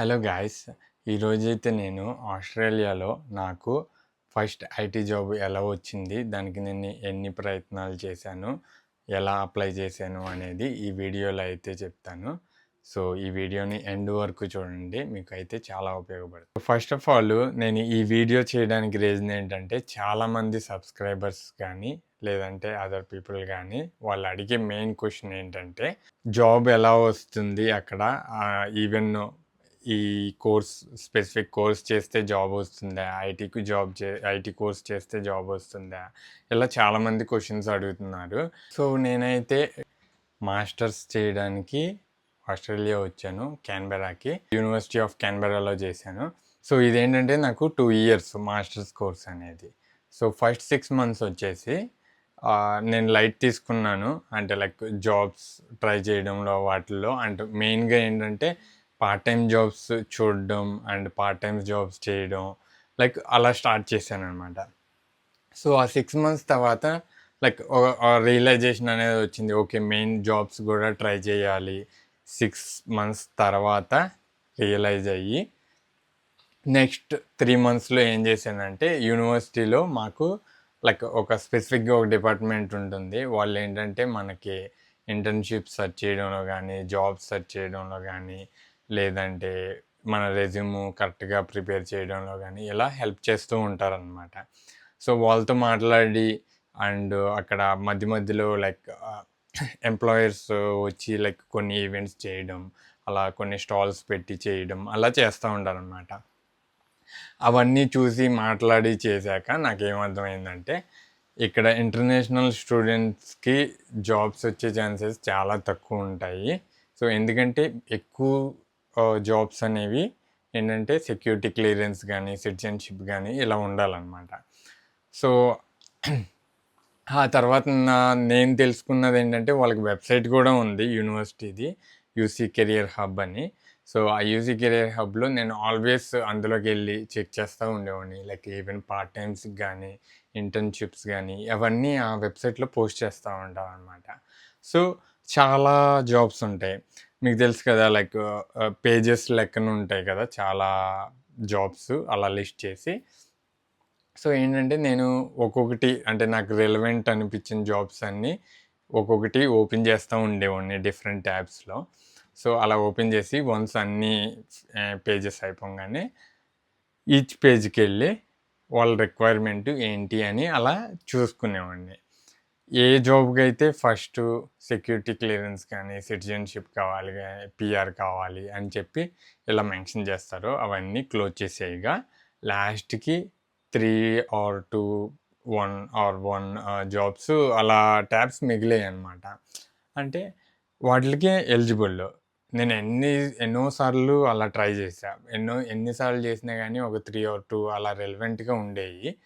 Hello guys. ఈరోజైతే నేను ఆస్ట్రేలియాలో నాకు ఫస్ట్ ఐటీ జాబ్ ఎలా వచ్చింది దానికి నేను ఎన్ని ప్రయత్నాలు చేశాను ఎలా అప్లై చేశాను అనేది ఈ వీడియోలో అయితే చెప్తాను. సో ఈ వీడియోని ఎండ్ వరకు చూడండి మీకు అయితే చాలా ఉపయోగపడుతుంది. ఫస్ట్ ఆఫ్ ఆల్ నేను ఈ వీడియో చేయడానికి రీజన్ ఏంటంటే చాలామంది సబ్స్క్రైబర్స్ కానీ లేదంటే అదర్ పీపుల్ కానీ వాళ్ళు అడిగే మెయిన్ క్వశ్చన్ ఏంటంటే జాబ్ ఎలా వస్తుంది అక్కడ? ఈవెన్ ఈ కోర్స్ స్పెసిఫిక్ కోర్స్ చేస్తే జాబ్ వస్తుందా? ఐటీకి జాబ్ చే ఐటీ కోర్స్ చేస్తే జాబ్ వస్తుందా? ఇలా చాలామంది క్వశ్చన్స్ అడుగుతున్నారు. సో నేనైతే మాస్టర్స్ చేయడానికి ఆస్ట్రేలియా వచ్చాను క్యాన్బెరాకి యూనివర్సిటీ ఆఫ్ క్యాన్బెరాలో చేశాను. సో ఇదేంటంటే నాకు టూ ఇయర్స్ మాస్టర్స్ కోర్స్ అనేది. సో ఫస్ట్ సిక్స్ మంత్స్ వచ్చేసి నేను లైట్ తీసుకున్నాను. అంటే లైక్ జాబ్స్ ట్రై చేయడంలో వాటిల్లో. అండ్ మెయిన్గా ఏంటంటే పార్ట్ టైం జాబ్స్ చూడడం అండ్ పార్ట్ టైం జాబ్స్ చేయడం లైక్ అలా స్టార్ట్ చేశాను అనమాట సో ఆ సిక్స్ మంత్స్ తర్వాత లైక్ రియలైజేషన్ అనేది వచ్చింది. ఓకే మెయిన్ జాబ్స్ కూడా ట్రై చేయాలి. సిక్స్ మంత్స్ తర్వాత రియలైజ్ అయ్యి నెక్స్ట్ త్రీ మంత్స్లో ఏం చేశానంటే యూనివర్సిటీలో మాకు లైక్ ఒక స్పెసిఫిక్గా ఒక డిపార్ట్మెంట్ ఉంటుంది. వాళ్ళు ఏంటంటే మనకి ఇంటర్న్షిప్ సెర్చ్ చేయడంలో కానీ జాబ్ సెర్చ్ చేయడంలో కానీ లేదంటే మన రెజ్యూమ్ కరెక్ట్గా ప్రిపేర్ చేయడంలో కానీ ఇలా హెల్ప్ చేస్తూ ఉంటారనమాట సో వాళ్ళతో మాట్లాడి అండ్ అక్కడ మధ్య మధ్యలో లైక్ ఎంప్లాయర్స్ వచ్చి లైక్ కొన్ని ఈవెంట్స్ చేయడం అలా కొన్ని స్టాల్స్ పెట్టి చేయడం అలా చేస్తూ ఉంటారనమాట అవన్నీ చూసి మాట్లాడి చేశాక నాకేమర్థమైందంటే ఇక్కడ ఇంటర్నేషనల్ స్టూడెంట్స్కి జాబ్స్ వచ్చే ఛాన్సెస్ చాలా తక్కువ ఉంటాయి. సో ఎందుకంటే ఎక్కువ జాబ్స్ అనేవి ఏంటంటే సెక్యూరిటీ క్లియరెన్స్ కానీ సిటిజన్షిప్ కానీ ఇలా ఉండాలన్నమాట. సో ఆ తర్వాత నా నేను తెలుసుకున్నది ఏంటంటే వాళ్ళకి వెబ్సైట్ కూడా ఉంది యూనివర్సిటీది యూసీ కెరియర్ హబ్ అని. సో ఆ యూసీ కెరియర్ హబ్లో నేను ఆల్వేస్ అందులోకి వెళ్ళి చెక్ చేస్తూ ఉండేవాడిని. లైక్ ఈవెన్ పార్ట్ టైమ్స్కి కానీ ఇంటర్న్షిప్స్ కానీ అవన్నీ ఆ వెబ్సైట్లో పోస్ట్ చేస్తూ ఉంటాం అనమాట సో చాలా జాబ్స్ ఉంటాయి. మీకు తెలుసు కదా లైక్ పేజెస్ లెక్కన ఉంటాయి కదా చాలా జాబ్స్ అలా లిస్ట్ చేసి. సో ఏంటంటే నేను ఒక్కొక్కటి అంటే నాకు రిలవెంట్ అనిపించిన జాబ్స్ అన్నీ ఒక్కొక్కటి ఓపెన్ చేస్తూ ఉండేవాడిని డిఫరెంట్ ట్యాబ్స్లో సో అలా ఓపెన్ చేసి వన్స్ అన్ని పేజెస్ అయిపోగానే ఈచ్ పేజ్కి వెళ్ళి వాళ్ళ రిక్వైర్మెంట్ ఏంటి అని అలా చూసుకునేవాడిని. ఏ జాబ్కి అయితే ఫస్ట్ సెక్యూరిటీ క్లియరెన్స్ కానీ సిటిజన్షిప్ కావాలి పిఆర్ కావాలి అని చెప్పి ఇలా మెన్షన్ చేస్తారో అవన్నీ క్లోజ్ చేసేయగా లాస్ట్కి three or two one or one jobs అలా ట్యాబ్స్ మిగిలాయి అనమాట అంటే వాటికి ఎలిజిబుల్. నేను ఎన్ని ఎన్నోసార్లు అలా ట్రై చేసా ఎన్నో ఎన్నిసార్లు చేసినా కానీ ఒక త్రీ ఆర్ టూ అలా రెలవెంట్గా ఉండేవి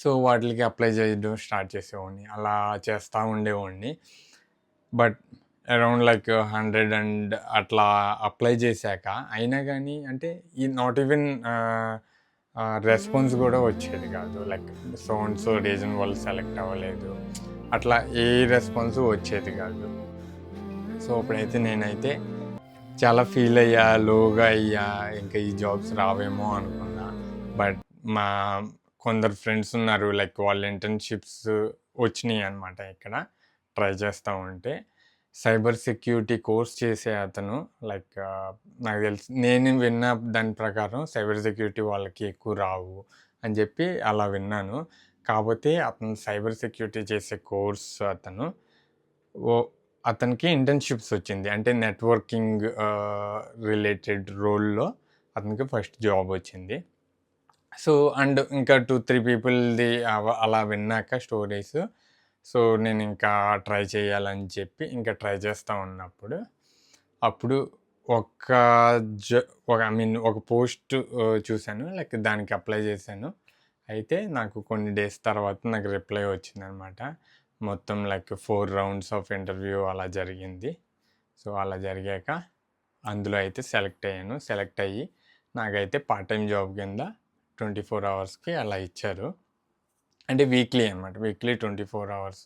సో వాటికి అప్లై చేయడం స్టార్ట్ చేసేవాడిని. అలా చేస్తూ ఉండేవాడిని. But around like hundred and అట్లా అప్లై చేశాక అయినా కానీ అంటే ఈ నాట్ ఈవెన్ రెస్పాన్స్ కూడా వచ్చేది కాదు. లైక్ సోన్ సో రీజన్ వాళ్ళు సెలెక్ట్ అవ్వలేదు. అట్లా ఏ రెస్పాన్స్ వచ్చేది కాదు. సో అప్పుడైతే నేనైతే చాలా ఫీల్ అయ్యా లోగా అయ్యా ఇంకా ఈ జాబ్స్ రావేమో అనుకున్నా. బట్ మా కొందరు ఫ్రెండ్స్ ఉన్నారు లైక్ వాళ్ళ ఇంటర్న్షిప్స్ వచ్చినాయి అనమాట ఇక్కడ ట్రై చేస్తూ ఉంటే. సైబర్ సెక్యూరిటీ కోర్స్ చేసే అతను లైక్ నాకు తెలిసి నేను విన్న దాని ప్రకారం సైబర్ సెక్యూరిటీ వాళ్ళకి ఎక్కువ రావు అని చెప్పి అలా విన్నాను. కాకపోతే అతను సైబర్ సెక్యూరిటీ చేసే కోర్స్ అతను ఓ అతనికి ఇంటర్న్షిప్స్ వచ్చింది. అంటే నెట్వర్కింగ్ రిలేటెడ్ రోల్లో అతనికి ఫస్ట్ జాబ్ వచ్చింది. సో అండ్ ఇంకా టూ త్రీ పీపుల్ది అలా విన్నాక స్టోరీస్. సో నేను ఇంకా ట్రై చేయాలని చెప్పి ఇంకా ట్రై చేస్తూ ఉన్నప్పుడు అప్పుడు ఒక జ ఒక ఐ మీన్ ఒక పోస్ట్ చూశాను. లైక్ దానికి అప్లై చేశాను. అయితే నాకు కొన్ని డేస్ తర్వాత నాకు రిప్లై వచ్చిందనమాట. మొత్తం like four rounds of interview అలా జరిగింది. సో అలా జరిగాక అందులో అయితే సెలెక్ట్ అయ్యాను. సెలెక్ట్ అయ్యి నాకైతే పార్ట్ టైం జాబ్ కింద ట్వంటీ ఫోర్ అవర్స్కి అలా ఇచ్చారు. అంటే వీక్లీ అనమాట weekly twenty four hours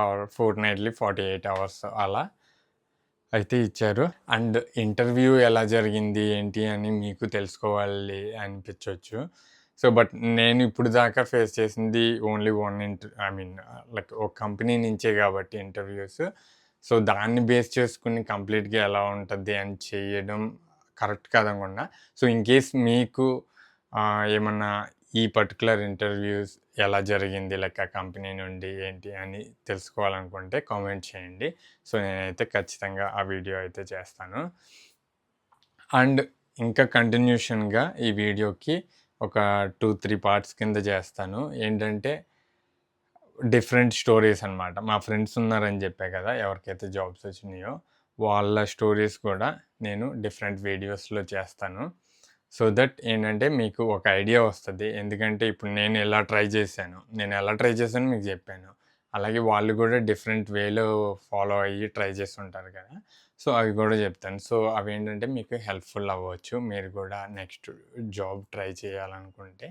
or fortnightly forty eight hours అలా అయితే ఇచ్చారు. అండ్ ఇంటర్వ్యూ ఎలా జరిగింది ఏంటి అని మీకు తెలుసుకోవాలి అనిపించవచ్చు సో బట్ నేను ఇప్పుడు దాకా ఫేస్ చేసింది only one inter I mean like ఒక కంపెనీ నుంచే కాబట్టి ఇంటర్వ్యూస్. సో దాన్ని బేస్ చేసుకుని కంప్లీట్గా ఎలా ఉంటుంది అని చేయడం కరెక్ట్ కాదనుకున్నా. సో ఇన్ కేస్ మీకు ఏమన్నా ఈ పర్టికులర్ ఇంటర్వ్యూస్ ఎలా జరిగింది? లెక్క కంపెనీ నుండి ఏంటి అని తెలుసుకోవాలనుకుంటే కామెంట్ చేయండి. సో నేనైతే ఖచ్చితంగా ఆ వీడియో అయితే చేస్తాను. అండ్ ఇంకా కంటిన్యూషన్గా ఈ వీడియోకి ఒక టూ త్రీ పార్ట్స్ కింద చేస్తాను. ఏంటంటే డిఫరెంట్ స్టోరీస్ అన్నమాట. మా ఫ్రెండ్స్ ఉన్నారని చెప్పే కదా ఎవరికైతే జాబ్స్ వచ్చినాయో వాళ్ళ స్టోరీస్ కూడా నేను డిఫరెంట్ వీడియోస్లో చేస్తాను. సో దట్ ఏంటంటే మీకు ఒక ఐడియా వస్తుంది. ఎందుకంటే ఇప్పుడు నేను ఎలా ట్రై చేశాను నేను ఎలా ట్రై చేశాను మీకు చెప్పాను. అలాగే వాళ్ళు కూడా డిఫరెంట్ వేలో ఫాలో అయ్యి ట్రై చేస్తుంటారు కదా. సో అవి కూడా చెప్తాను. సో అవి ఏంటంటే మీకు హెల్ప్ఫుల్ అవ్వచ్చు. మీరు కూడా నెక్స్ట్ జాబ్ ట్రై చేయాలనుకుంటే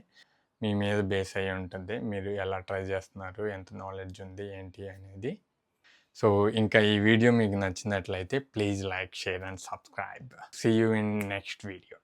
మీ మీద బేస్ అయ్యి ఉంటుంది. మీరు ఎలా ట్రై చేస్తున్నారు? ఎంత నాలెడ్జ్ ఉంది? ఏంటి అనేది. సో ఇంకా ఈ వీడియో మీకు నచ్చినట్లయితే please like share and subscribe. See you in next video